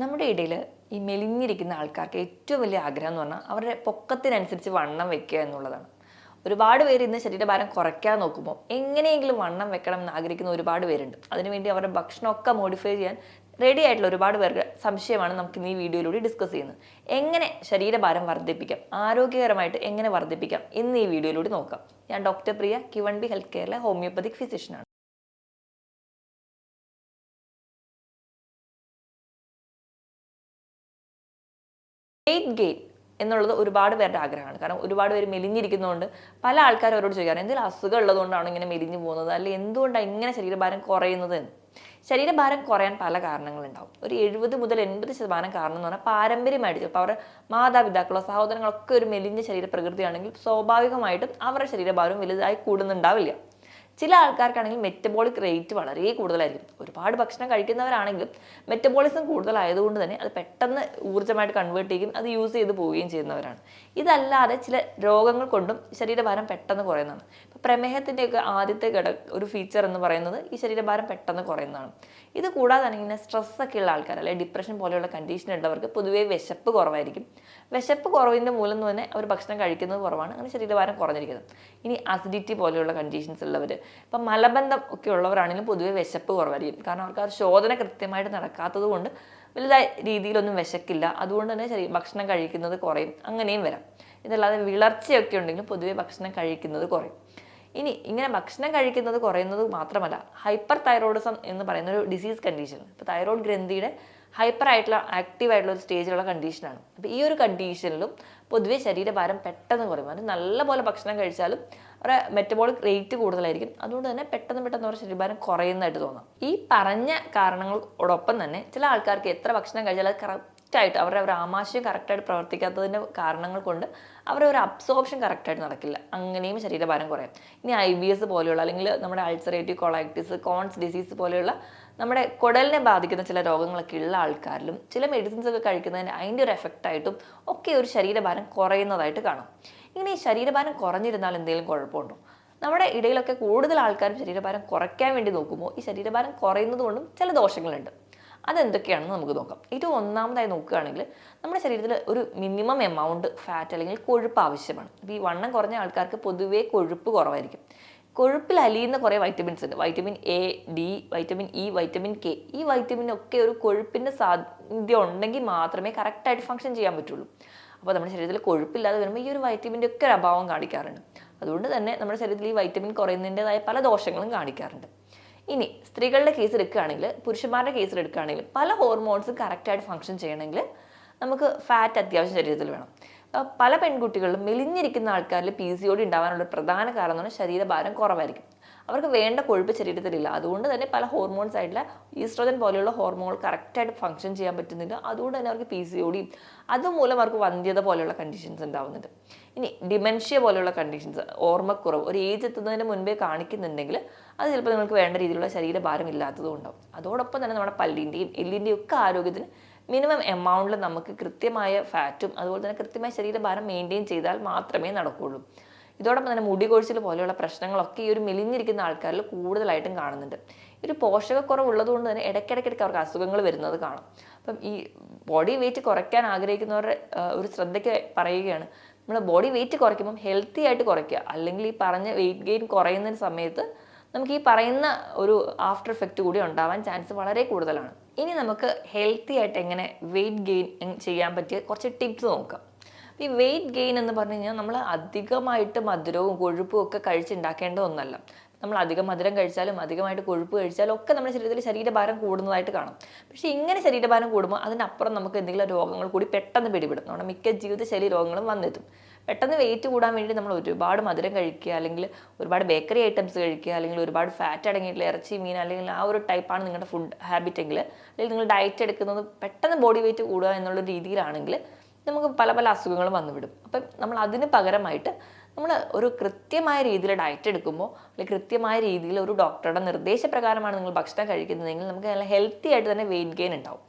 നമ്മുടെ ഇടയിൽ ഈ മെലിഞ്ഞിരിക്കുന്ന ആൾക്കാർക്ക് ഏറ്റവും വലിയ ആഗ്രഹം എന്ന് പറഞ്ഞാൽ അവരുടെ പൊക്കത്തിനനുസരിച്ച് വണ്ണം വെക്കുക എന്നുള്ളതാണ്. ഒരുപാട് പേര് ഇന്ന് ശരീരഭാരം കുറയ്ക്കാൻ നോക്കുമ്പോൾ എങ്ങനെയെങ്കിലും വണ്ണം വെക്കണം എന്ന് ആഗ്രഹിക്കുന്ന ഒരുപാട് പേരുണ്ട്. അതിനുവേണ്ടി അവരുടെ ഭക്ഷണമൊക്കെ മോഡിഫൈ ചെയ്യാൻ റെഡി ആയിട്ടുള്ള ഒരുപാട് പേർക്ക് സംശയമാണ് നമുക്ക് ഈ വീഡിയോയിലൂടെ ഡിസ്കസ് ചെയ്യുന്നത്. എങ്ങനെ ശരീരഭാരം വർദ്ധിപ്പിക്കാം? ആരോഗ്യകരമായിട്ട് എങ്ങനെ വർദ്ധിപ്പിക്കാം? എന്ന് ഈ വീഡിയോയിലൂടെ നോക്കാം. ഞാൻ ഡോക്ടർ പ്രിയ കിവൺ ബി ഹെൽത്ത് കെയറിലെ ഹോമിയോപ്പതിക് ഫിസിഷ്യനാണ് വെയിറ്റ് ഗെയിൻ എന്നുള്ളത് ഒരുപാട് പേരുടെ ആഗ്രഹമാണ്. കാരണം ഒരുപാട് പേര് മെലിഞ്ഞിരിക്കുന്നതുകൊണ്ട് പല ആൾക്കാരും അവരോട് ചോദിക്കാറ് എന്തെങ്കിലും അസുഖം ഉള്ളതുകൊണ്ടാണ് ഇങ്ങനെ മെലിഞ്ഞു പോകുന്നത്? അല്ലെങ്കിൽ എന്തുകൊണ്ടാണ് ഇങ്ങനെ ശരീരഭാരം കുറയുന്നത് എന്ന് ശരീരഭാരം കുറയാൻ പല കാരണങ്ങളുണ്ടാവും. ഒരു എഴുപത് മുതൽ എൺപത് ശതമാനം കാരണം എന്ന് പറഞ്ഞാൽ പാരമ്പര്യമായിട്ട് ചിലപ്പോൾ അവരുടെ മാതാപിതാക്കളോ സഹോദരങ്ങളൊക്കെ ഒരു മെലിഞ്ഞ ശരീരപ്രകൃതിയാണെങ്കിൽ സ്വാഭാവികമായിട്ടും അവരുടെ ശരീരഭാരം വലുതായി കൂടുന്നുണ്ടാവില്ല. ചില ആൾക്കാർക്കാണെങ്കിൽ മെറ്റബോളിക് റേറ്റ് വളരെ കൂടുതലായിരിക്കും. ഒരുപാട് ഭക്ഷണം കഴിക്കുന്നവരാണെങ്കിലും മെറ്റബോളിസം കൂടുതലായതുകൊണ്ട് തന്നെ അത് പെട്ടെന്ന് ഊർജമായിട്ട് കൺവേർട്ട് ചെയ്യും അത് യൂസ് ചെയ്ത് പോവുകയും ചെയ്യുന്നവരാണ്. ഇതല്ലാതെ ചില രോഗങ്ങൾ കൊണ്ടും ശരീരഭാരം പെട്ടെന്ന് കുറയുന്നതാണ്. ഇപ്പോൾ പ്രമേഹത്തിന്റെയൊക്കെ ആദ്യത്തെ ഘട ഒരു ഫീച്ചർ എന്ന് പറയുന്നത് ഈ ശരീരഭാരം പെട്ടെന്ന് കുറയുന്നതാണ്. ഇത് കൂടാതെ തന്നെ ഇങ്ങനെ സ്ട്രെസ്സൊക്കെ ഉള്ള ആൾക്കാർ അല്ലെങ്കിൽ ഡിപ്രഷൻ പോലെയുള്ള കണ്ടീഷൻ ഉള്ളവർക്ക് പൊതുവേ വിശപ്പ് കുറവായിരിക്കും. വിശപ്പ് കുറവിന്റെ മൂലം തന്നെ അവർ ഭക്ഷണം കഴിക്കുന്നത് കുറവാണ് അങ്ങനെ ശരീരഭാരം കുറഞ്ഞിരിക്കുന്നത് ഇനി അസിഡിറ്റി പോലെയുള്ള കണ്ടീഷൻസ് ഉള്ളവർ ഇപ്പം മലബന്ധം ഒക്കെ ഉള്ളവരാണെങ്കിലും പൊതുവെ വിശപ്പ് കുറവായിരിക്കും. കാരണം അവർക്ക് ആ ശോധന കൃത്യമായിട്ട് നടക്കാത്തത് കൊണ്ട് വലുതായ രീതിയിലൊന്നും വിശക്കില്ല. അതുകൊണ്ട് തന്നെ ശരി ഭക്ഷണം കഴിക്കുന്നത് കുറയും. അങ്ങനെയും വരാം. ഇതല്ലാതെ വിളർച്ചയൊക്കെ ഉണ്ടെങ്കിലും പൊതുവെ ഭക്ഷണം കഴിക്കുന്നത് കുറയും. ഇനി ഇങ്ങനെ ഭക്ഷണം കഴിക്കുന്നത് കുറയുന്നത് മാത്രമല്ല ഹൈപ്പർ തൈറോയിഡിസം എന്ന് പറയുന്ന ഒരു ഡിസീസ് കണ്ടീഷൻ ഇപ്പോൾ തൈറോയിഡ് ഗ്രന്ഥിയുടെ ഹൈപ്പർ ആയിട്ടുള്ള ആക്റ്റീവ് ആയിട്ടുള്ള ഒരു സ്റ്റേജിലുള്ള കണ്ടീഷനാണ് അപ്പോൾ ഈ ഒരു കണ്ടീഷനിലും പൊതുവേ ശരീരഭാരം പെട്ടെന്ന് കുറയും. അത് നല്ലപോലെ ഭക്ഷണം കഴിച്ചാലും അവരുടെ മെറ്റബോളിക് റേറ്റ് കൂടുതലായിരിക്കും. അതുകൊണ്ട് തന്നെ പെട്ടെന്ന് പെട്ടെന്ന് അവരുടെ ശരീരഭാരം കുറയുന്നതായിട്ട് തോന്നാം. ഈ പറഞ്ഞ കാരണങ്ങളോടൊപ്പം തന്നെ ചില ആൾക്കാർക്ക് എത്ര ഭക്ഷണം കഴിച്ചാൽ അത് കറക്റ്റായിട്ട് അവരുടെ ഒരു ആമാശയം കറക്റ്റായിട്ട് പ്രവർത്തിക്കാത്തതിന്റെ കാരണങ്ങൾ കൊണ്ട് അവരുടെ ഒരു അബ്സോർപ്ഷൻ കറക്റ്റായിട്ട് നടക്കില്ല. അങ്ങനെയും ശരീരഭാരം കുറയും. ഇനി ഐ ബി എസ് പോലെയുള്ള അല്ലെങ്കിൽ നമ്മുടെ അൾസറേറ്റീവ് കൊളൈറ്റിസ് കോൺസ് ഡിസീസ് പോലെയുള്ള നമ്മുടെ കുടലിനെ ബാധിക്കുന്ന ചില രോഗങ്ങളൊക്കെ ഉള്ള ആൾക്കാരിലും ചില മെഡിസിൻസ് ഒക്കെ കഴിക്കുന്നതിന് അതിന്റെ ഒരു എഫക്റ്റായിട്ടും ഒക്കെ ഒരു ശരീരഭാരം കുറയുന്നതായിട്ട് കാണാം. ഇങ്ങനെ ഈ ശരീരഭാരം കുറഞ്ഞിരുന്നാൽ എന്തെങ്കിലും കുഴപ്പമുണ്ടോ? നമ്മുടെ ഇടയിലൊക്കെ കൂടുതൽ ആൾക്കാരും ശരീരഭാരം കുറയ്ക്കാൻ വേണ്ടി നോക്കുമ്പോൾ ഈ ശരീരഭാരം കുറയുന്നത് കൊണ്ടും ചില ദോഷങ്ങളുണ്ട്. അതെന്തൊക്കെയാണെന്ന് നമുക്ക് നോക്കാം. ഏറ്റവും ഒന്നാമതായി നോക്കുകയാണെങ്കിൽ നമ്മുടെ ശരീരത്തിൽ ഒരു മിനിമം എമൗണ്ട് ഫാറ്റ് അല്ലെങ്കിൽ കൊഴുപ്പ് ആവശ്യമാണ്. അപ്പോൾ ഈ വണ്ണം കുറഞ്ഞ ആൾക്കാർക്ക് പൊതുവേ കൊഴുപ്പ് കുറവായിരിക്കും. കൊഴുപ്പിൽ അലിയുന്ന കുറേ വൈറ്റമിൻസ് ഉണ്ട്. Vitamin A D vitamin E vitamin K ഈ വൈറ്റമിനൊക്കെ ഒരു കൊഴുപ്പിന്റെ സാധ്യത ഉണ്ടെങ്കിൽ മാത്രമേ കറക്റ്റായിട്ട് ഫങ്ഷൻ ചെയ്യാൻ പറ്റുള്ളൂ. അപ്പോൾ നമ്മുടെ ശരീരത്തിൽ കൊഴുപ്പില്ലാതെ വരുമ്പോൾ ഈ ഒരു വൈറ്റമിന്റെ ഒക്കെ ഒരു അഭാവം കാണിക്കാറുണ്ട്. അതുകൊണ്ട് തന്നെ നമ്മുടെ ശരീരത്തിൽ ഈ വൈറ്റമിൻ കുറയുന്നതിന്റെതായ പല ദോഷങ്ങളും കാണിക്കാറുണ്ട്. ഇനി സ്ത്രീകളുടെ കേസ് എടുക്കുകയാണെങ്കിൽ പുരുഷന്മാരുടെ കേസിൽ എടുക്കുകയാണെങ്കിൽ പല ഹോർമോൺസും കറക്റ്റായിട്ട് ഫങ്ഷൻ ചെയ്യണമെങ്കിൽ നമുക്ക് ഫാറ്റ് അത്യാവശ്യം ശരീരത്തിൽ വേണം. പല പെൺകുട്ടികളിലും മെലിഞ്ഞിരിക്കുന്ന ആൾക്കാരിൽ പി സി ഒ ഡി ഉണ്ടാവാനുള്ള പ്രധാന കാരണം എന്ന് പറഞ്ഞാൽ ശരീരഭാരം കുറവായിരിക്കും. അവർക്ക് വേണ്ട കൊഴുപ്പ് ശരീരത്തിലില്ല. അതുകൊണ്ട് തന്നെ പല ഹോർമോൺസ് ആയിട്ടുള്ള ഈസ്ട്രോജൻ പോലെയുള്ള ഹോർമോൺ കറക്റ്റായിട്ട് ഫങ്ഷൻ ചെയ്യാൻ പറ്റുന്നില്ല. അതുകൊണ്ട് തന്നെ അവർക്ക് പി സി ഒ ഡിയും അതുമൂലം അവർക്ക് വന്ധ്യത പോലെയുള്ള കണ്ടീഷൻസ് ഉണ്ടാവുന്നുണ്ട്. ഇനി ഡിമെൻഷ്യ പോലെയുള്ള കണ്ടീഷൻസ് ഓർമ്മക്കുറവ് ഒരു ഏജ് എത്തുന്നതിന് മുൻപേ കാണിക്കുന്നുണ്ടെങ്കിൽ അത് ചിലപ്പോൾ നിങ്ങൾക്ക് വേണ്ട രീതിയിലുള്ള ശരീരഭാരം ഇല്ലാത്തതും ഉണ്ടാവും. അതോടൊപ്പം തന്നെ നമ്മുടെ പല്ലിന്റെയും എല്ലിന്റെയും ഒക്കെ ആരോഗ്യത്തിന് മിനിമം എമൗണ്ടിൽ നമുക്ക് കൃത്യമായ ഫാറ്റും അതുപോലെ തന്നെ കൃത്യമായ ശരീരഭാരം മെയിന്റെയിൻ ചെയ്താൽ മാത്രമേ നടക്കുകയുള്ളൂ ഇതോടൊപ്പം തന്നെ മുടി കൊഴിച്ചിൽ പോലെയുള്ള പ്രശ്നങ്ങളൊക്കെ ഈ ഒരു മെലിഞ്ഞിരിക്കുന്ന ആൾക്കാരിൽ കൂടുതലായിട്ടും കാണുന്നുണ്ട്. ഒരു പോഷകക്കുറവ് ഉള്ളതുകൊണ്ട് തന്നെ ഇടയ്ക്കിടയ്ക്കിടയ്ക്ക് അവർക്ക് അസുഖങ്ങൾ വരുന്നത് കാണും. അപ്പം ഈ ബോഡി വെയിറ്റ് കുറയ്ക്കാൻ ആഗ്രഹിക്കുന്നവരുടെ ഒരു ശ്രദ്ധയ്ക്ക് പറയുകയാണ് നമ്മൾ ബോഡി വെയിറ്റ് കുറയ്ക്കുമ്പം ഹെൽത്തി ആയിട്ട് കുറയ്ക്കുക. അല്ലെങ്കിൽ ഈ പറഞ്ഞ വെയിറ്റ് ഗെയിൻ കുറയുന്ന സമയത്ത് നമുക്ക് ഈ പറയുന്ന ഒരു ആഫ്റ്റർ എഫക്റ്റ് കൂടി ഉണ്ടാവാൻ ചാൻസ് വളരെ കൂടുതലാണ്. ഇനി നമുക്ക് ഹെൽത്തി ആയിട്ട് എങ്ങനെ വെയിറ്റ് ഗെയിൻ ചെയ്യാൻ പറ്റിയ കുറച്ച് ടിപ്സ് നോക്കാം. ഈ വെയിറ്റ് ഗെയിൻ എന്ന് പറഞ്ഞു കഴിഞ്ഞാൽ നമ്മൾ അധികമായിട്ട് മധുരവും കൊഴുപ്പും ഒക്കെ കഴിച്ചുണ്ടാക്കേണ്ട ഒന്നല്ല. നമ്മൾ അധികം മധുരം കഴിച്ചാലും അധികമായിട്ട് കൊഴുപ്പ് കഴിച്ചാലും ഒക്കെ നമ്മുടെ ശരീരത്തിൽ ശരീരഭാരം കൂടുന്നതായിട്ട് കാണും. പക്ഷേ ഇങ്ങനെ ശരീരഭാരം കൂടുമ്പോൾ അതിനപ്പുറം നമുക്ക് എന്തെങ്കിലും രോഗങ്ങൾ കൂടി പെട്ടെന്ന് പിടിപെടും. നമ്മുടെ മിക്ക ജീവിതശൈലി രോഗങ്ങളും വന്നെത്തും. പെട്ടെന്ന് വെയിറ്റ് കൂടാൻ വേണ്ടി നമ്മൾ ഒരുപാട് മധുരം കഴിക്കുക അല്ലെങ്കിൽ ഒരുപാട് ബേക്കറി ഐറ്റംസ് കഴിക്കുക അല്ലെങ്കിൽ ഒരുപാട് ഫാറ്റ് അടങ്ങിയിട്ടുള്ള ഇറച്ചി മീൻ അല്ലെങ്കിൽ ആ ഒരു ടൈപ്പാണ് നിങ്ങളുടെ ഫുഡ് ഹാബിറ്റ് എങ്കിൽ അല്ലെങ്കിൽ നിങ്ങൾ ഡയറ്റ് എടുക്കുന്നത് പെട്ടെന്ന് ബോഡി വെയിറ്റ് കൂടുക എന്നുള്ള രീതിയിലാണെങ്കിൽ നമുക്ക് പല പല അസുഖങ്ങളും വന്നുവിടും. അപ്പം നമ്മൾ അതിന് പകരമായിട്ട് നമ്മൾ ഒരു കൃത്യമായ രീതിയിൽ ഡയറ്റ് എടുക്കുമ്പോൾ അല്ലെങ്കിൽ കൃത്യമായ രീതിയിൽ ഒരു ഡോക്ടറുടെ നിർദ്ദേശപ്രകാരമാണ് നിങ്ങൾ ഭക്ഷണം കഴിക്കുന്നതെങ്കിൽ നമുക്ക് നല്ല ഹെൽത്തി ആയിട്ട് തന്നെ വെയിറ്റ് ഗെയിൻ ഉണ്ടാവും.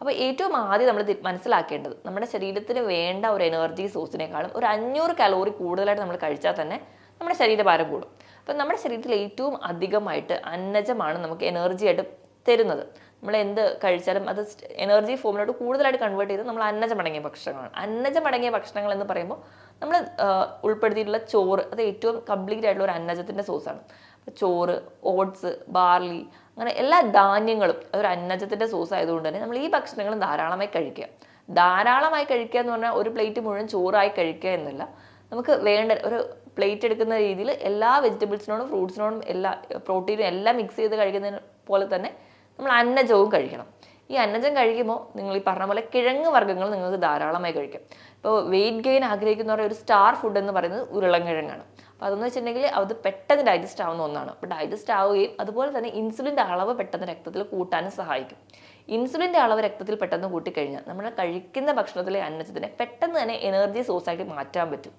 അപ്പോൾ ഏറ്റവും ആദ്യം നമ്മൾ മനസ്സിലാക്കേണ്ടത് നമ്മുടെ ശരീരത്തിന് വേണ്ട ഒരു എനർജി സോഴ്സിനേക്കാളും ഒരു അഞ്ഞൂറ് കലോറി കൂടുതലായിട്ട് നമ്മൾ കഴിച്ചാൽ തന്നെ നമ്മുടെ ശരീരഭാരം കൂടും. അപ്പം നമ്മുടെ ശരീരത്തിൽ ഏറ്റവും അധികമായിട്ട് അന്നജമാണ് നമുക്ക് എനർജി ആയിട്ട് തരുന്നത്. നമ്മൾ എന്ത് കഴിച്ചാലും അത് എനർജി ഫോമിലോട്ട് കൂടുതലായിട്ട് കൺവേർട്ട് ചെയ്ത് നമ്മൾ അന്നജമടങ്ങിയ ഭക്ഷണങ്ങളാണ്. അന്നജമടങ്ങിയ ഭക്ഷണങ്ങൾ എന്ന് പറയുമ്പോൾ നമ്മൾ ഉൾപ്പെടുത്തിയിട്ടുള്ള ചോറ് അത് ഏറ്റവും കംപ്ലീറ്റ് ആയിട്ടുള്ള ഒരു അന്നജത്തിന്റെ സോഴ്സാണ് ചോറ് ഓട്സ് ബാർലി അങ്ങനെ എല്ലാ ധാന്യങ്ങളും ഒരു അന്നജത്തിന്റെ സോഴ്സ് ആയതുകൊണ്ട് തന്നെ നമ്മൾ ഈ ഭക്ഷണങ്ങൾ ധാരാളമായി കഴിക്കുക. ധാരാളമായി കഴിക്കുക എന്ന് പറഞ്ഞാൽ ഒരു പ്ലേറ്റ് മുഴുവൻ ചോറായി കഴിക്കുക എന്നല്ല. നമുക്ക് വേണ്ട ഒരു പ്ലേറ്റ് എടുക്കുന്ന രീതിയിൽ എല്ലാ വെജിറ്റബിൾസിനോടും ഫ്രൂട്ട്സിനോടും എല്ലാ പ്രോട്ടീനും എല്ലാം മിക്സ് ചെയ്ത് കഴിക്കുന്നതിന് പോലെ തന്നെ നമ്മൾ അന്നജവും കഴിക്കണം. ഈ അന്നജം കഴിക്കുമ്പോൾ നിങ്ങൾ ഈ പറഞ്ഞ പോലെ കിഴങ്ങ് വർഗങ്ങൾ നിങ്ങൾക്ക് ധാരാളമായി കഴിക്കാം. ഇപ്പോൾ വെയിറ്റ് ഗെയിൻ ആഗ്രഹിക്കുന്നവരുടെ ഒരു സ്റ്റാർ ഫുഡ് എന്ന് പറയുന്നത് ഉരുളൻകിഴങ്ങാണ്. അപ്പോൾ അതെന്ന് വെച്ചിട്ടുണ്ടെങ്കിൽ അത് പെട്ടെന്ന് ഡൈജസ്റ്റ് ആവുന്ന ഒന്നാണ്. അപ്പോൾ ഡൈജസ്റ്റ് ആവുകയും അതുപോലെ തന്നെ ഇൻസുലിന്റെ അളവ് പെട്ടെന്ന് രക്തത്തിൽ കൂട്ടാനും സഹായിക്കും. ഇൻസുലിന്റെ അളവ് രക്തത്തിൽ പെട്ടെന്ന് കൂട്ടിക്കഴിഞ്ഞാൽ നമ്മൾ കഴിക്കുന്ന ഭക്ഷണത്തിലെ അന്നജത്തിനെ പെട്ടെന്ന് തന്നെ എനർജി സോഴ്സായിട്ട് മാറ്റാൻ പറ്റും.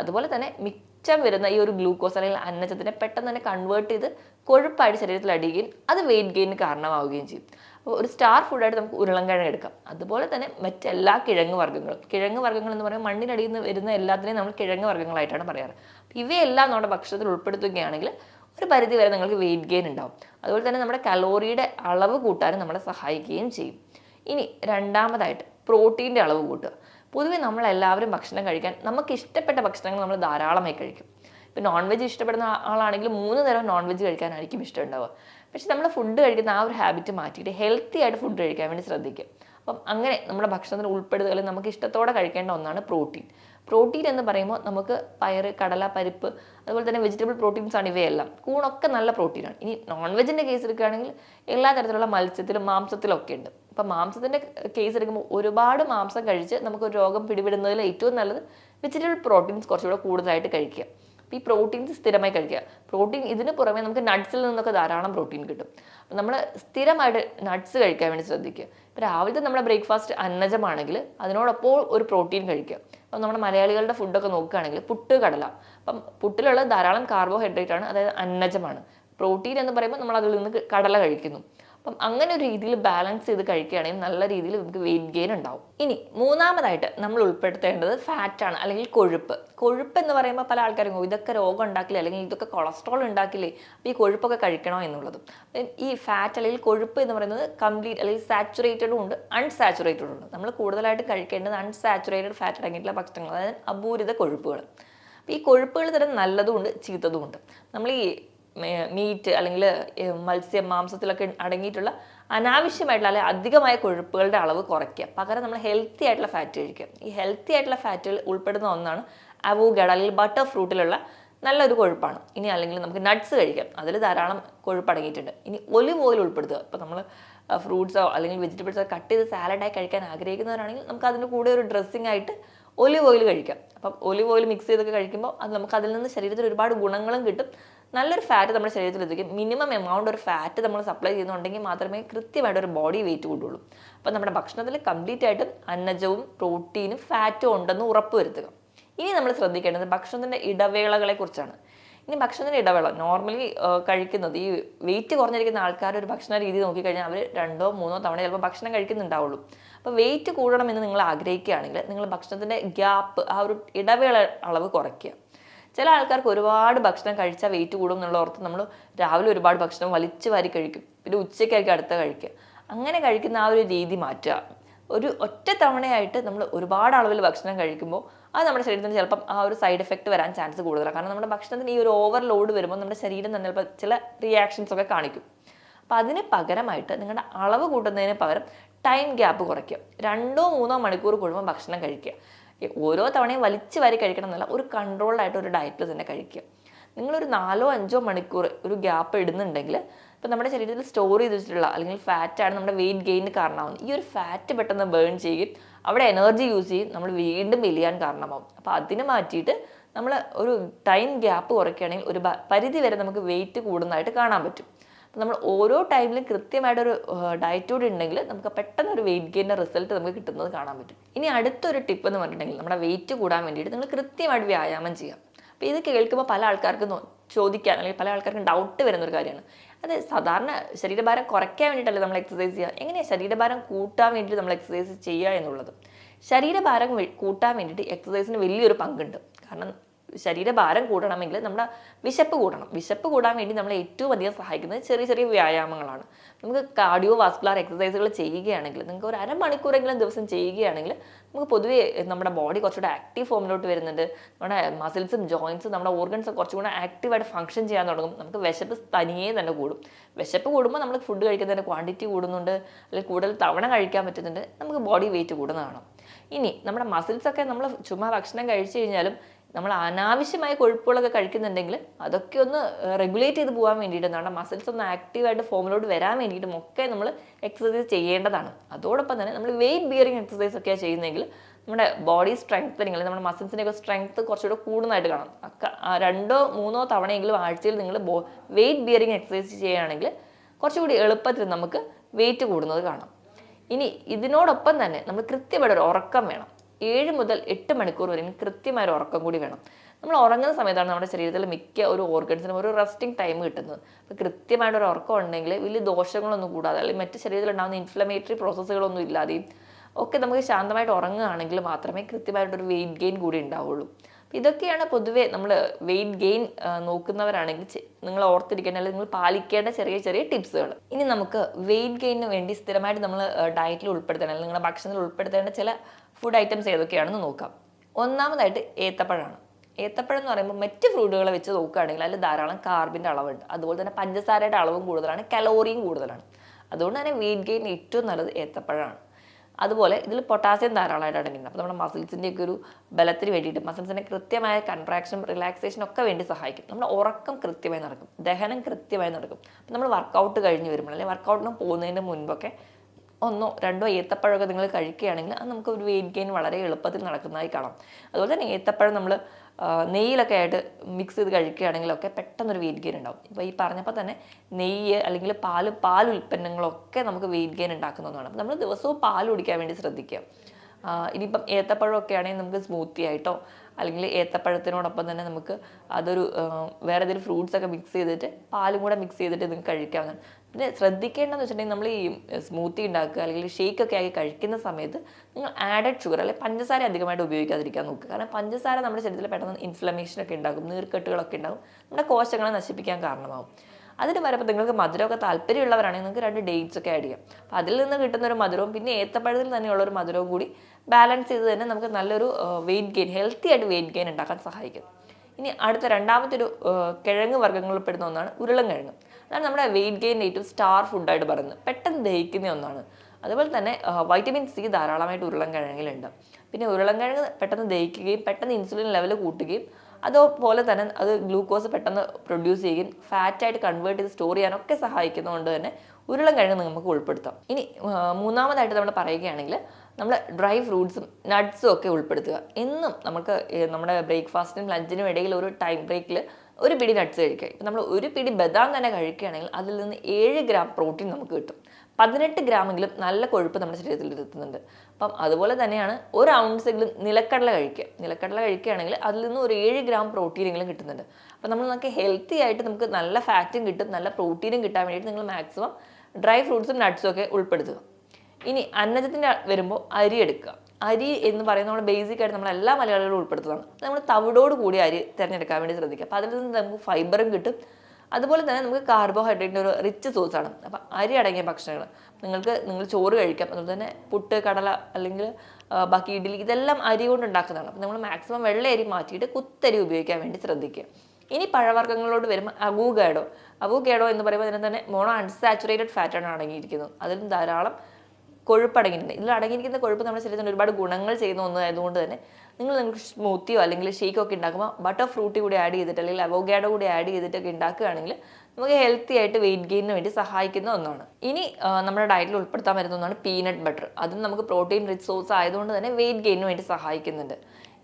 അതുപോലെ തന്നെ മിച്ചം വരുന്ന ഈ ഒരു ഗ്ലൂക്കോസ് അല്ലെങ്കിൽ അന്നജത്തിനെ പെട്ടെന്ന് തന്നെ കൺവേർട്ട് ചെയ്ത് കൊഴുപ്പായിട്ട് ശരീരത്തിൽ അടിയുകയും അത് വെയിറ്റ് ഗെയിനിന് കാരണമാവുകയും ചെയ്യും. അപ്പോൾ ഒരു സ്റ്റാർ ഫുഡായിട്ട് നമുക്ക് ഉരുളൻകിഴങ്ങ് എടുക്കാം. അതുപോലെ തന്നെ മറ്റെല്ലാ കിഴങ്ങ് വർഗങ്ങളും. കിഴങ്ങ് വർഗങ്ങൾ എന്ന് പറയുമ്പോൾ മണ്ണിനടിയിൽ നിന്ന് വരുന്ന എല്ലാത്തിനെയും നമ്മൾ കിഴങ്ങ് വർഗങ്ങളായിട്ടാണ് പറയാറ്. ഇവയെല്ലാം നമ്മുടെ ഭക്ഷണത്തിൽ ഉൾപ്പെടുത്തുകയാണെങ്കിൽ ഒരു പരിധി വരെ നിങ്ങൾക്ക് വെയിറ്റ് ഗെയിൻ ഉണ്ടാവും. അതുപോലെ തന്നെ നമ്മുടെ കലോറിയുടെ അളവ് കൂട്ടാനും നമ്മളെ സഹായിക്കുകയും ചെയ്യും. ഇനി രണ്ടാമതായിട്ട് പ്രോട്ടീന്റെ അളവ് കൂട്ടുക. പൊതുവെ നമ്മളെല്ലാവരും ഭക്ഷണം കഴിക്കാൻ നമുക്ക് ഇഷ്ടപ്പെട്ട ഭക്ഷണങ്ങൾ നമ്മൾ ധാരാളമായി കഴിക്കും. ഇപ്പം നോൺ വെജ് ഇഷ്ടപ്പെടുന്ന ആളാണെങ്കിൽ മൂന്ന് തരം നോൺ വെജ് കഴിക്കാനായിരിക്കും ഇഷ്ടം ഉണ്ടാവുക പക്ഷെ നമ്മൾ ഫുഡ് കഴിക്കുന്ന ആ ഒരു ഹാബിറ്റ് മാറ്റിയിട്ട് ഹെൽത്തി ആയിട്ട് ഫുഡ് കഴിക്കാൻ വേണ്ടി ശ്രദ്ധിക്കുക. അപ്പം അങ്ങനെ നമ്മുടെ ഭക്ഷണത്തിൽ ഉൾപ്പെടുത്തുക അല്ലെങ്കിൽ നമുക്ക് ഇഷ്ടത്തോടെ കഴിക്കേണ്ട ഒന്നാണ് പ്രോട്ടീൻ പ്രോട്ടീൻ എന്ന് പറയുമ്പോൾ നമുക്ക് പയറ് കടല പരിപ്പ് അതുപോലെ തന്നെ വെജിറ്റബിൾ പ്രോട്ടീൻസ് ആണ് ഇവയെല്ലാം. കൂണൊക്കെ നല്ല പ്രോട്ടീനാണ് ഇനി നോൺ വെജിന്റെ കേസ് എടുക്കുകയാണെങ്കിൽ എല്ലാ തരത്തിലുള്ള മത്സ്യത്തിലും മാംസത്തിലും ഒക്കെ ഉണ്ട്. ഇപ്പം മാംസത്തിന്റെ കേസ് എടുക്കുമ്പോൾ ഒരുപാട് മാംസം കഴിച്ച് നമുക്ക് ഒരു രോഗം പിടിപെടുന്നതിൽ ഏറ്റവും നല്ലത് വെജിറ്റബിൾ പ്രോട്ടീൻസ് കുറച്ചുകൂടെ കൂടുതലായിട്ട് കഴിക്കുക. അപ്പോൾ ഈ പ്രോട്ടീൻസ് സ്ഥിരമായി കഴിക്കുക. പ്രോട്ടീൻ ഇതിന് പുറമെ നമുക്ക് നട്ട്സിൽ നിന്നൊക്കെ ധാരാളം പ്രോട്ടീൻ കിട്ടും. അപ്പം നമ്മൾ സ്ഥിരമായിട്ട് നട്ട്സ് കഴിക്കാൻ വേണ്ടി ശ്രദ്ധിക്കുക. ഇപ്പോൾ രാവിലത്തെ നമ്മുടെ ബ്രേക്ക്ഫാസ്റ്റ് അന്നജമാണെങ്കിൽ അതിനോടൊപ്പം ഒരു പ്രോട്ടീൻ കഴിക്കുക. അപ്പം നമ്മുടെ മലയാളികളുടെ ഫുഡൊക്കെ നോക്കുകയാണെങ്കിൽ പുട്ട് കടല. അപ്പം പുട്ടിലുള്ള ധാരാളം കാർബോഹൈഡ്രേറ്റ് ആണ് അതായത് അന്നജമാണ്. പ്രോട്ടീൻ എന്ന് പറയുമ്പോൾ നമ്മൾ അതിൽ നിന്ന് കടല കഴിക്കുന്നു. അപ്പം അങ്ങനെ ഒരു രീതിയിൽ ബാലൻസ് ചെയ്ത് കഴിക്കുകയാണെങ്കിൽ നല്ല രീതിയിൽ നമുക്ക് വെയിറ്റ് ഗെയിൻ ഉണ്ടാവും. ഇനി മൂന്നാമതായിട്ട് നമ്മൾ ഉൾപ്പെടുത്തേണ്ടത് ഫാറ്റാണ് അല്ലെങ്കിൽ കൊഴുപ്പ്. കൊഴുപ്പ് എന്ന് പറയുമ്പോൾ പല ആൾക്കാരും "ഓ, ഇതൊക്കെ രോഗം ഉണ്ടാക്കില്ലേ അല്ലെങ്കിൽ ഇതൊക്കെ കൊളസ്ട്രോൾ ഉണ്ടാക്കില്ലേ അപ്പോൾ ഈ കൊഴുപ്പൊക്കെ കഴിക്കണോ എന്നുള്ളതും. ഈ ഫാറ്റ് അല്ലെങ്കിൽ കൊഴുപ്പ് എന്ന് പറയുന്നത് കംപ്ലീറ്റ് അല്ലെങ്കിൽ സാച്ചുറേറ്റഡും ഉണ്ട് അൺസാച്ചുറേറ്റഡും ഉണ്ട്. നമ്മൾ കൂടുതലായിട്ട് കഴിക്കേണ്ടത് അൺസാച്ചുറേറ്റഡ് ഫാറ്റ് അടങ്ങിയിട്ടുള്ള ഭക്ഷണങ്ങൾ അതായത് അപൂരിത കൊഴുപ്പുകൾ. അപ്പോൾ ഈ കൊഴുപ്പുകൾ തരം നല്ലതും ഉണ്ട് ചീത്തതും ഉണ്ട്. നമ്മൾ ഈ മീറ്റ് അല്ലെങ്കിൽ മത്സ്യം മാംസത്തിലൊക്കെ അടങ്ങിയിട്ടുള്ള അനാവശ്യമായിട്ടുള്ള അല്ലെങ്കിൽ അധികമായ കൊഴുപ്പുകളുടെ അളവ് കുറയ്ക്കുക. പകരം നമ്മൾ ഹെൽത്തി ആയിട്ടുള്ള ഫാറ്റ് കഴിക്കുക ഈ ഹെൽത്തി ആയിട്ടുള്ള ഫാറ്റുകൾ ഉൾപ്പെടുന്ന ഒന്നാണ് അവോഗഡ അല്ലെങ്കിൽ ബട്ടർ ഫ്രൂട്ടിലുള്ള നല്ലൊരു കൊഴുപ്പാണ്. ഇനി അല്ലെങ്കിൽ നമുക്ക് നട്ട്സ് കഴിക്കാം. അതിൽ ധാരാളം കൊഴുപ്പ് അടങ്ങിയിട്ടുണ്ട്. ഇനി ഒലിവ് ഓയിൽ ഉൾപ്പെടുത്തുക. ഇപ്പോൾ നമ്മൾ ഫ്രൂട്ട്സോ അല്ലെങ്കിൽ വെജിറ്റബിൾസോ കട്ട് ചെയ്ത് സാലഡായി കഴിക്കാൻ ആഗ്രഹിക്കുന്നവരാണെങ്കിൽ നമുക്ക് അതിന്റെ കൂടെ ഒരു ഡ്രസ്സിംഗ് ആയിട്ട് ഒലിവ് ഓയിൽ കഴിക്കാം. അപ്പം ഒലിവ് ഓയിൽ മിക്സ് ചെയ്തൊക്കെ കഴിക്കുമ്പോൾ അത് നമുക്ക് അതിൽ നിന്ന് ശരീരത്തിൽ ഒരുപാട് ഗുണങ്ങളും കിട്ടും. നല്ലൊരു ഫാറ്റ് നമ്മുടെ ശരീരത്തിൽ എത്തിക്കും മിനിമം എമൗണ്ട് ഒരു ഫാറ്റ് നമ്മൾ സപ്ലൈ ചെയ്യുന്നുണ്ടെങ്കിൽ മാത്രമേ കൃത്യമായിട്ട് ഒരു ബോഡി വെയിറ്റ് കൂടുള്ളൂ. അപ്പം നമ്മുടെ ഭക്ഷണത്തിൽ കംപ്ലീറ്റ് ആയിട്ടും അന്നജവും പ്രോട്ടീനും ഫാറ്റും ഉണ്ടെന്ന് ഉറപ്പ് വരുത്തുക. ഇനി നമ്മൾ ശ്രദ്ധിക്കേണ്ടത് ഭക്ഷണത്തിന്റെ ഇടവേളകളെ കുറിച്ചാണ്. ഇനി ഭക്ഷണത്തിന്റെ ഇടവേള നോർമലി കഴിക്കുന്നത് ഈ വെയിറ്റ് കുറഞ്ഞിരിക്കുന്ന ആൾക്കാർ ഒരു ഭക്ഷണ രീതി നോക്കിക്കഴിഞ്ഞാൽ അവർ രണ്ടോ മൂന്നോ തവണ ചിലപ്പോൾ ഭക്ഷണം കഴിക്കുന്നുണ്ടാവുള്ളൂ. അപ്പോൾ വെയിറ്റ് കൂടണമെന്ന് നിങ്ങൾ ആഗ്രഹിക്കുകയാണെങ്കിൽ നിങ്ങൾ ഭക്ഷണത്തിന്റെ ഗ്യാപ്പ് ആ ഒരു ഇടവേള അളവ് കുറയ്ക്കുക. ചില ആൾക്കാർക്ക് ഒരുപാട് ഭക്ഷണം കഴിച്ചാൽ വെയിറ്റ് കൂടും എന്നുള്ള ഓർത്ത് നമ്മൾ രാവിലെ ഒരുപാട് ഭക്ഷണം വലിച്ചു വാരി കഴിക്കും. പിന്നെ ഉച്ചയ്ക്കായിരിക്കും അടുത്ത കഴിക്കുക. അങ്ങനെ കഴിക്കുന്ന ആ ഒരു രീതി മാറ്റുക. ഒരു ഒറ്റ തവണയായിട്ട് നമ്മൾ ഒരുപാട് അളവിൽ ഭക്ഷണം കഴിക്കുമ്പോൾ അത് നമ്മുടെ ശരീരത്തിന് ചിലപ്പം ആ ഒരു സൈഡ് എഫക്റ്റ് വരാൻ ചാൻസ് കൂടുതലാണ്. കാരണം നമ്മുടെ ഭക്ഷണത്തിന് ഈ ഒരു ഓവർ ലോഡ് വരുമ്പോൾ നമ്മുടെ ശരീരം തന്നെ ചിലപ്പോൾ ചില റിയാക്ഷൻസ് ഒക്കെ കാണിക്കും. അപ്പം അതിന് പകരമായിട്ട് നിങ്ങളുടെ അളവ് കൂട്ടുന്നതിന് പകരം ടൈം ഗ്യാപ്പ് കുറയ്ക്കുക. രണ്ടോ മൂന്നോ മണിക്കൂർ കൂടുമ്പോൾ ഭക്ഷണം കഴിക്കുക. ഓരോ തവണയും വലിച്ചു വാരി കഴിക്കണം എന്നല്ല ഒരു കൺട്രോൾഡായിട്ട് ഒരു ഡയറ്റിൽ തന്നെ കഴിക്കുക. നിങ്ങളൊരു നാലോ അഞ്ചോ മണിക്കൂർ ഒരു ഗ്യാപ്പ് ഇടുന്നുണ്ടെങ്കിൽ ഇപ്പം നമ്മുടെ ശരീരത്തിൽ സ്റ്റോർ ചെയ്ത് വെച്ചിട്ടുള്ള അല്ലെങ്കിൽ ഫാറ്റാണ് നമ്മുടെ വെയിറ്റ് ഗെയിന് കാരണമാവുന്നത്. ഈ ഒരു ഫാറ്റ് പെട്ടെന്ന് ബേൺ ചെയ്യും അവിടെ എനർജി യൂസ് ചെയ്യും നമ്മൾ വീണ്ടും വലിയാൻ കാരണമാവും. അപ്പോൾ അതിന് മാറ്റിയിട്ട് നമ്മൾ ഒരു ടൈം ഗ്യാപ്പ് കുറയ്ക്കുകയാണെങ്കിൽ ഒരു പരിധി വരെ നമുക്ക് വെയിറ്റ് കൂടുന്നതായിട്ട് കാണാൻ പറ്റും. നമ്മൾ ഓരോ ടൈമിലും കൃത്യമായിട്ടൊരു ഡയറ്റ് കൂടി ഉണ്ടെങ്കിൽ നമുക്ക് പെട്ടെന്ന് ഒരു വെയിറ്റ് ഗെയിന്റെ റിസൾട്ട് നമുക്ക് കിട്ടുന്നത് കാണാൻ പറ്റും. ഇനി അടുത്തൊരു ടിപ്പ് എന്ന് പറഞ്ഞിട്ടുണ്ടെങ്കിൽ നമ്മുടെ വെയിറ്റ് കൂടാൻ വേണ്ടിയിട്ട് നിങ്ങൾ കൃത്യമായിട്ട് വ്യായാമം ചെയ്യാം അപ്പോൾ ഇത് കേൾക്കുമ്പോൾ പല ആൾക്കാർക്കും ചോദിക്കാൻ അല്ലെങ്കിൽ പല ആൾക്കാർക്കും ഡൗട്ട് വരുന്ന ഒരു കാര്യമാണ്. അത് സാധാരണ ശരീരഭാരം കുറയ്ക്കാൻ വേണ്ടിയിട്ടല്ലേ നമ്മൾ എക്സസൈസ് ചെയ്യുക. എങ്ങനെയാണ് ശരീരഭാരം കൂട്ടാൻ വേണ്ടിയിട്ട് നമ്മൾ എക്സസൈസ് ചെയ്യുക എന്നുള്ളത്? ശരീരഭാരം കൂട്ടാൻ വേണ്ടിയിട്ട് എക്സസൈസിന് വലിയൊരു പങ്കുണ്ട്. കാരണം ശരീരഭാരം കൂടണമെങ്കിൽ നമ്മുടെ വിശപ്പ് കൂടണം. വിശപ്പ് കൂടാൻ വേണ്ടി നമ്മളെ ഏറ്റവും അധികം സഹായിക്കുന്നത് ചെറിയ ചെറിയ വ്യായാമങ്ങളാണ്. നമുക്ക് കാർഡിയോ വാസ്കുലാർ എക്സസൈസുകൾ ചെയ്യുകയാണെങ്കിൽ നിങ്ങൾക്ക് ഒരു അരമണിക്കൂറെങ്കിലും ദിവസം ചെയ്യുകയാണെങ്കിൽ നമുക്ക് പൊതുവേ നമ്മുടെ ബോഡി കുറച്ചുകൂടെ ആക്റ്റീവ് ഫോമിലോട്ട് വരുന്നുണ്ട്. നമ്മുടെ മസിൽസും ജോയിൻസും നമ്മുടെ ഓർഗൻസും കുറച്ചും കൂടെ ആക്റ്റീവായിട്ട് ഫംഗ്ഷൻ ചെയ്യാൻ തുടങ്ങും. നമുക്ക് വിശപ്പ് തനിയെ തന്നെ കൂടും. വിശപ്പ് കൂടുമ്പോൾ നമ്മൾ ഫുഡ് കഴിക്കുന്നതിന്റെ ക്വാണ്ടിറ്റി കൂടുന്നുണ്ട് അല്ലെങ്കിൽ കൂടുതൽ തവണ കഴിക്കാൻ പറ്റുന്നുണ്ട്. നമുക്ക് ബോഡി വെയിറ്റ് കൂടുന്നതാണ്. ഇനി നമ്മുടെ മസിൽസൊക്കെ നമ്മൾ ചുമ്മാ ഭക്ഷണം കഴിച്ചു കഴിഞ്ഞാലും നമ്മൾ അനാവശ്യമായ കൊഴുപ്പുകളൊക്കെ കഴിക്കുന്നുണ്ടെങ്കിൽ അതൊക്കെ ഒന്ന് റെഗുലേറ്റ് ചെയ്ത് പോകാൻ വേണ്ടിയിട്ട് നമ്മുടെ മസിൽസ് ഒന്ന് ആക്റ്റീവായിട്ട് ഫോമിലോട്ട് വരാൻ വേണ്ടിയിട്ടും ഒക്കെ നമ്മൾ എക്സസൈസ് ചെയ്യേണ്ടതാണ്. അതോടൊപ്പം തന്നെ നമ്മൾ വെയിറ്റ് ബിയറിങ് എക്സസൈസ് ഒക്കെയാണ് ചെയ്യുന്നതെങ്കിൽ നമ്മുടെ ബോഡി സ്ട്രെങ്തനിങ് അല്ലെങ്കിൽ നമ്മുടെ മസിൽസിന്റെ ഒക്കെ സ്ട്രെങ്ത് കുറച്ചുകൂടെ കൂടുന്നതായിട്ട് കാണാം. രണ്ടോ മൂന്നോ തവണയെങ്കിലും ആഴ്ചയിൽ നിങ്ങൾ ബോ വെയിറ്റ് ബിയറിങ് എക്സസൈസ് ചെയ്യുകയാണെങ്കിൽ കുറച്ചുകൂടി എളുപ്പത്തിൽ നമുക്ക് വെയിറ്റ് കൂടുന്നത് കാണാം. ഇനി ഇതിനോടൊപ്പം തന്നെ നമ്മൾ കൃത്യമായിട്ട് ഒരു ഉറക്കം വേണം. ഏഴ് മുതൽ എട്ട് മണിക്കൂർ വരെ കൃത്യമായ ഒരു ഉറക്കം കൂടി വേണം. നമ്മൾ ഉറങ്ങുന്ന സമയത്താണ് നമ്മുടെ ശരീരത്തിൽ മിക്ക ഒരു ഓർഗൻസിനും ഒരു റെസ്റ്റിംഗ് ടൈം കിട്ടുന്നത്. അപ്പോൾ കൃത്യമായിട്ട് ഒരു ഉറക്കം ഉണ്ടെങ്കിൽ വലിയ ദോഷങ്ങളൊന്നും കൂടാതെ അല്ലെങ്കിൽ മറ്റ് ശരീരത്തിൽ ഉണ്ടാകുന്ന ഇൻഫ്ലമേറ്ററി പ്രോസസ്സുകളൊന്നും ഇല്ലാതെയും ഒക്കെ നമുക്ക് ശാന്തമായിട്ട് ഉറങ്ങുകയാണെങ്കിൽ മാത്രമേ കൃത്യമായിട്ടൊരു വെയിറ്റ് ഗെയിൻ കൂടി ഉണ്ടാവുള്ളൂ. ഇതൊക്കെയാണ് പൊതുവേ നമ്മൾ വെയിറ്റ് ഗെയിൻ നോക്കുന്നവരാണെങ്കിൽ നിങ്ങൾ ഓർത്തിരിക്കേണ്ട അല്ലെങ്കിൽ നിങ്ങൾ പാലിക്കേണ്ട ചെറിയ ചെറിയ ടിപ്സുകൾ ഇനി നമുക്ക് വെയിറ്റ് ഗെയിനിന് വേണ്ടി സ്ഥിരമായിട്ട് നമ്മൾ ഡയറ്റിൽ ഉൾപ്പെടുത്തേണ്ട അല്ലെങ്കിൽ നിങ്ങളുടെ ഭക്ഷണത്തിൽ ഉൾപ്പെടുത്തേണ്ട ചില ഫുഡ് ഐറ്റംസ് ഏതൊക്കെയാണെന്ന് നോക്കാം. ഒന്നാമതായിട്ട് ഏത്തപ്പഴമാണ്. ഏത്തപ്പഴം എന്ന് പറയുമ്പോൾ മറ്റ് ഫ്രൂട്ടുകളെ വെച്ച് നോക്കുകയാണെങ്കിൽ അതിൽ ധാരാളം കാർബിന്റെ അളവുണ്ട്. അതുപോലെ തന്നെ പഞ്ചസാരയുടെ അളവും കൂടുതലാണ് കലോറിയും കൂടുതലാണ്. അതുകൊണ്ട് തന്നെ വെയിറ്റ് ഗെയിൻ ഏറ്റവും നല്ലത് ഏത്തപ്പഴമാണ്. അതുപോലെ ഇതിൽ പൊട്ടാസ്യം ധാരാളമായിട്ട് അടങ്ങിയിട്ടുണ്ട് അപ്പോൾ നമ്മുടെ മസിൽസിന്റെയൊക്കെ ഒരു ബലത്തിന് വേണ്ടിയിട്ട് മസിൽസിന്റെ കൃത്യമായ കൺട്രാക്ഷനും റിലാക്സേഷനും ഒക്കെ വേണ്ടി സഹായിക്കും. നമ്മുടെ ഉറക്കം കൃത്യമായി നടക്കും. ദഹനം കൃത്യമായി നടക്കും. അപ്പോൾ നമ്മൾ വർക്കൗട്ട് കഴിഞ്ഞ് വരുമ്പോൾ അല്ലെങ്കിൽ വർക്കൗട്ടിന് പോകുന്നതിന് മുൻപൊക്കെ ഒന്നോ രണ്ടോ ഏത്തപ്പഴമൊക്കെ നിങ്ങൾ കഴിക്കുകയാണെങ്കിൽ അത് നമുക്ക് ഒരു വെയിറ്റ് ഗെയിൻ വളരെ എളുപ്പത്തിൽ നടക്കുന്നതായി കാണാം. അതുപോലെ തന്നെ ഏത്തപ്പഴം നമ്മൾ നെയ്യിലൊക്കെ ആയിട്ട് മിക്സ് ചെയ്ത് കഴിക്കുകയാണെങ്കിലൊക്കെ പെട്ടെന്നൊരു വെയിറ്റ് ഗെയിൻ ഉണ്ടാവും. ഇപ്പോൾ ഈ പറഞ്ഞപ്പോൾ തന്നെ നെയ്യ് അല്ലെങ്കിൽ പാൽ പാൽ ഉൽപ്പന്നങ്ങളൊക്കെ നമുക്ക് വെയിറ്റ് ഗെയിൻ ഉണ്ടാക്കുന്ന ഒന്നാണ്. അപ്പോൾ നമ്മൾ ദിവസവും പാൽ കുടിക്കാൻ വേണ്ടി ശ്രദ്ധിക്കുക. ഇനിയിപ്പം ഏത്തപ്പഴമൊക്കെ ആണെങ്കിൽ നമുക്ക് സ്മൂത്തി ആയിട്ടോ അല്ലെങ്കിൽ ഏത്തപ്പഴത്തിനോടൊപ്പം തന്നെ നമുക്ക് അതൊരു വേറെ ഏതെങ്കിലും ഫ്രൂട്ട്സ് ഒക്കെ മിക്സ് ചെയ്തിട്ട് പാലും കൂടെ മിക്സ് ചെയ്തിട്ട് നിങ്ങൾക്ക് കഴിക്കാവുന്നതാണ്. പിന്നെ ശ്രദ്ധിക്കേണ്ടതെന്ന് വെച്ചിട്ടുണ്ടെങ്കിൽ നമ്മൾ ഈ സ്മൂത്തി ഉണ്ടാക്കുക അല്ലെങ്കിൽ ഷേക്ക് ഒക്കെ ആക്കി കഴിക്കുന്ന സമയത്ത് നിങ്ങൾ ആഡഡ് ഷുഗർ അല്ലെങ്കിൽ പഞ്ചസാര അധികമായിട്ട് ഉപയോഗിക്കാതിരിക്കാൻ നോക്കുക. കാരണം പഞ്ചസാര നമ്മുടെ ശരീരത്തിൽ പെട്ടെന്ന് ഇൻഫ്ലമേഷൻ ഒക്കെ ഉണ്ടാകും നീർക്കെട്ടുകളൊക്കെ ഉണ്ടാകും നമ്മുടെ കോശങ്ങളെ നശിപ്പിക്കാൻ കാരണമാകും അതിന് വരപ്പോൾ നിങ്ങൾക്ക് മധുരമൊക്കെ താല്പര്യമുള്ളവരാണെങ്കിൽ നിങ്ങൾക്ക് രണ്ട് ഡേറ്റ്സ് ഒക്കെ ആഡ് ചെയ്യാം. അപ്പോൾ അതിൽ നിന്ന് കിട്ടുന്ന ഒരു മധുരവും പിന്നെ ഏത്തപ്പഴത്തിൽ തന്നെയുള്ള ഒരു മധുരവും കൂടി ബാലൻസ് ചെയ്ത് തന്നെ നമുക്ക് നല്ലൊരു വെയിറ്റ് ഗെയിൻ ഹെൽത്തി ആയിട്ട് വെയിറ്റ് ഗെയിൻ ഉണ്ടാക്കാൻ സഹായിക്കും. ഇനി അടുത്ത രണ്ടാമത്തെ ഒരു കിഴങ്ങ് വർഗങ്ങളിൽ പെടുന്ന ഒന്നാണ് ഉരുളൻകിഴങ്ങ്. അതാണ് നമ്മുടെ വെയിറ്റ് ഗെയിൻ ഏറ്റവും സ്റ്റാർ ഫുഡായിട്ട് പറയുന്നത്. പെട്ടെന്ന് ദഹിക്കുന്ന ഒന്നാണ്. അതുപോലെ തന്നെ വൈറ്റമിൻ സി ധാരാളമായിട്ട് ഉരുളൻകിഴങ്ങിലുണ്ട്. പിന്നെ ഉരുളൻകിഴങ്ങ് പെട്ടെന്ന് ദഹിക്കുകയും പെട്ടെന്ന് ഇൻസുലിൻ ലെവൽ കൂട്ടുകയും അതുപോലെ തന്നെ അത് ഗ്ലൂക്കോസ് പെട്ടെന്ന് പ്രൊഡ്യൂസ് ചെയ്യുകയും ഫാറ്റായിട്ട് കൺവേർട്ട് ചെയ്ത് സ്റ്റോർ ചെയ്യാനൊക്കെ സഹായിക്കുന്നതുകൊണ്ട് തന്നെ ഉരുളൻകിഴങ്ങ് നമുക്ക് ഉൾപ്പെടുത്താം. ഇനി മൂന്നാമതായിട്ട് നമ്മൾ പറയുകയാണെങ്കിൽ നമ്മൾ ഡ്രൈ ഫ്രൂട്ട്സും നട്ട്സും ഒക്കെ ഉൾപ്പെടുത്തുക. എന്നും നമുക്ക് നമ്മുടെ ബ്രേക്ക്ഫാസ്റ്റിനും ലഞ്ചിനും ഇടയിൽ ഒരു ടൈം ബ്രേക്കിൽ ഒരു പിടി നട്ട്സ് കഴിക്കുക. ഇപ്പം നമ്മൾ ഒരു പിടി ബദാം തന്നെ കഴിക്കുകയാണെങ്കിൽ അതിൽ നിന്ന് ഏഴ് ഗ്രാം പ്രോട്ടീൻ നമുക്ക് കിട്ടും. പതിനെട്ട് ഗ്രാമെങ്കിലും നല്ല കൊഴുപ്പ് നമ്മുടെ ശരീരത്തിൽ എത്തുന്നുണ്ട് അപ്പം അതുപോലെ തന്നെയാണ് ഒരു ഔൺസെങ്കിലും നിലക്കടല കഴിക്കുക. നിലക്കടല കഴിക്കുകയാണെങ്കിൽ അതിൽ നിന്ന് ഒരു ഏഴ് ഗ്രാം പ്രോട്ടീനെങ്കിലും കിട്ടുന്നുണ്ട്. അപ്പം നമ്മൾ നമുക്ക് ഹെൽത്തി ആയിട്ട് നമുക്ക് നല്ല ഫാറ്റും കിട്ടും നല്ല പ്രോട്ടീനും കിട്ടാൻ വേണ്ടിയിട്ട് നിങ്ങൾ മാക്സിമം ഡ്രൈ ഫ്രൂട്ട്സും നട്ട്സും ഒക്കെ ഉൾപ്പെടുത്തുക. ഇനി അന്നജത്തിന്റെ വരുമ്പോൾ അരി എടുക്കുക. അരി എന്ന് പറയുന്ന നമ്മൾ ബേസിക് ആയിട്ട് നമ്മൾ എല്ലാ മലയാളികളും ഉൾപ്പെടുത്തുന്നതാണ്. നമ്മൾ തവിടോട് കൂടി അരി തിരഞ്ഞെടുക്കാൻ വേണ്ടി ശ്രദ്ധിക്കുക. അപ്പോൾ അതിൽ നിന്ന് നമുക്ക് ഫൈബറും കിട്ടും. അതുപോലെ തന്നെ നമുക്ക് കാർബോഹൈഡ്രേറ്റിന്റെ ഒരു റിച്ച് സോഴ്സാണ് അപ്പം അരി അടങ്ങിയ ഭക്ഷണങ്ങൾ. നിങ്ങൾക്ക് നിങ്ങൾ ചോറ് കഴിക്കാം. അതുപോലെ തന്നെ പുട്ട് കടല അല്ലെങ്കിൽ ബാക്കി ഇഡ്ഡലി ഇതെല്ലാം അരി കൊണ്ട് ഉണ്ടാക്കുന്നതാണ്. അപ്പം നമ്മൾ മാക്സിമം വെള്ള അരി മാറ്റിയിട്ട് കുത്തരി ഉപയോഗിക്കാൻ വേണ്ടി ശ്രദ്ധിക്കുക. ഇനി പഴവർഗങ്ങളോട് വരുമ്പോൾ അവൂഗാഡോ അവൂഗാഡോ എന്ന് പറയുമ്പോൾ അതിനെ തന്നെ മോണോ അൺസാച്ചുറേറ്റഡ് ഫാറ്റാണ് അടങ്ങിയിരിക്കുന്നത്. അതിലും ധാരാളം കൊഴുപ്പ് അടങ്ങിയിട്ടുണ്ട് ഇതിൽ അടങ്ങിയിരിക്കുന്ന കൊഴുപ്പ് നമ്മുടെ ശരീരത്തിന് ഒരുപാട് ഗുണങ്ങൾ ചെയ്യുന്ന ഒന്നായതുകൊണ്ട് തന്നെ നിങ്ങൾ നിങ്ങൾക്ക് സ്മൂത്തിയോ അല്ലെങ്കിൽ ഷേക്കോ ഒക്കെ ഉണ്ടാക്കുമ്പോൾ ബട്ടർ ഫ്രൂട്ടി കൂടി ആഡ് ചെയ്തിട്ട് അല്ലെങ്കിൽ അവോഗാഡോ കൂടി ആഡ് ചെയ്തിട്ടൊക്കെ ഉണ്ടാക്കുകയാണെങ്കിൽ നമുക്ക് ഹെൽത്തി ആയിട്ട് വെയിറ്റ് ഗെയിനിന് വേണ്ടി സഹായിക്കുന്ന ഒന്നാണ്. ഇനി നമ്മുടെ ഡയറ്റിൽ ഉൾപ്പെടുത്താൻ വരുന്ന ഒന്നാണ് പീനട്ട് ബട്ടർ അതും നമുക്ക് പ്രോട്ടീൻ റിച്ച് സോഴ്സ് ആയതുകൊണ്ട് തന്നെ വെയിറ്റ് ഗെയിനിന് വേണ്ടി സഹായിക്കുന്നുണ്ട്.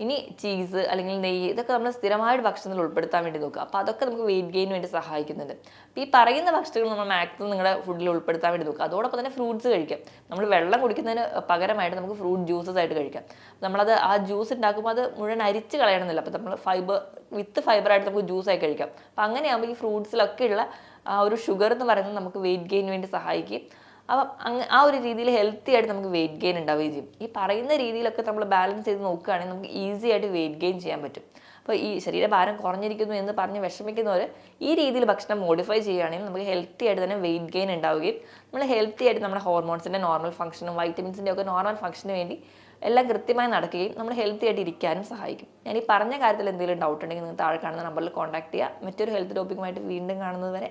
ഇനി ചീസ് അല്ലെങ്കിൽ നെയ്യ് ഇതൊക്കെ നമ്മൾ സ്ഥിരമായിട്ട് ഭക്ഷണത്തിൽ ഉൾപ്പെടുത്താൻ വേണ്ടി നോക്കുക. അപ്പോൾ അതൊക്കെ നമുക്ക് വെയിറ്റ് ഗെയിന് വേണ്ടി സഹായിക്കുന്നുണ്ട്. അപ്പോൾ ഈ പറയുന്ന ഭക്ഷണങ്ങൾ നമ്മൾ മാക്സിമം നിങ്ങളുടെ ഫുഡിൽ ഉൾപ്പെടുത്താൻ വേണ്ടി നോക്കുക. അതോടൊപ്പം തന്നെ ഫ്രൂട്ട്സ് കഴിക്കാം. നമ്മൾ വെള്ളം കുടിക്കുന്നതിന് പകരമായിട്ട് നമുക്ക് ഫ്രൂട്ട് ജ്യൂസസ് ആയിട്ട് കഴിക്കാം. നമ്മളത് ആ ജ്യൂസ് ഉണ്ടാക്കുമ്പോൾ അത് മുഴുവൻ അരിച്ച് കളയണമെന്നില്ല. അപ്പോൾ നമ്മൾ ഫൈബർ വിത്ത് ഫൈബറായിട്ട് നമുക്ക് ജ്യൂസായി കഴിക്കാം. അപ്പോൾ അങ്ങനെയാകുമ്പോൾ ഈ ഫ്രൂട്ട്സിലൊക്കെയുള്ള ആ ഒരു ഷുഗർ എന്ന് പറയുന്നത് നമുക്ക് വെയിറ്റ് ഗെയിന് വേണ്ടി സഹായിക്കും അപ്പം അങ്ങ് ആ ഒരു രീതിയിൽ ഹെൽത്തി ആയിട്ട് നമുക്ക് വെയിറ്റ് ഗെയിൻ ഉണ്ടാവുകയും ചെയ്യും. ഈ പറയുന്ന രീതിയിലൊക്കെ നമ്മൾ ബാലൻസ് ചെയ്ത് നോക്കുകയാണെങ്കിൽ നമുക്ക് ഈസി ആയിട്ട് വെയിറ്റ് ഗെയിൻ ചെയ്യാൻ പറ്റും. അപ്പോൾ ഈ ശരീരഭാരം കുറഞ്ഞിരിക്കുന്നു എന്ന് പറഞ്ഞ് വിഷമിക്കുന്നവർ ഈ രീതിയിൽ ഭക്ഷണം മോഡിഫൈ ചെയ്യുകയാണെങ്കിൽ നമുക്ക് ഹെൽത്തി ആയിട്ട് തന്നെ വെയിറ്റ് ഗെയിൻ ഉണ്ടാവുകയും നമ്മൾ ഹെൽത്തി ആയിട്ട് നമ്മുടെ ഹോർമോൺസിന്റെ നോർമൽ ഫംഗ്ഷനും വൈറ്റമിൻസിന്റെ ഒക്കെ നോർമൽ ഫംഗ്ഷന് വേണ്ടി എല്ലാം കൃത്യമായി നടക്കുകയും നമ്മൾ ഹെൽത്തി ആയിട്ട് ഇരിക്കാനും സഹായിക്കും. ഞാൻ ഈ പറഞ്ഞ കാര്യത്തിൽ എന്തെങ്കിലും ഡൗട്ട് ഉണ്ടെങ്കിൽ നിങ്ങൾ താഴെ കാണുന്ന നമ്പറിൽ കോൺടാക്ട് ചെയ്യുക. മറ്റൊരു ഹെൽത്ത് ടോപ്പിക്കുമായിട്ട് വീണ്ടും കാണുന്നത് വരെ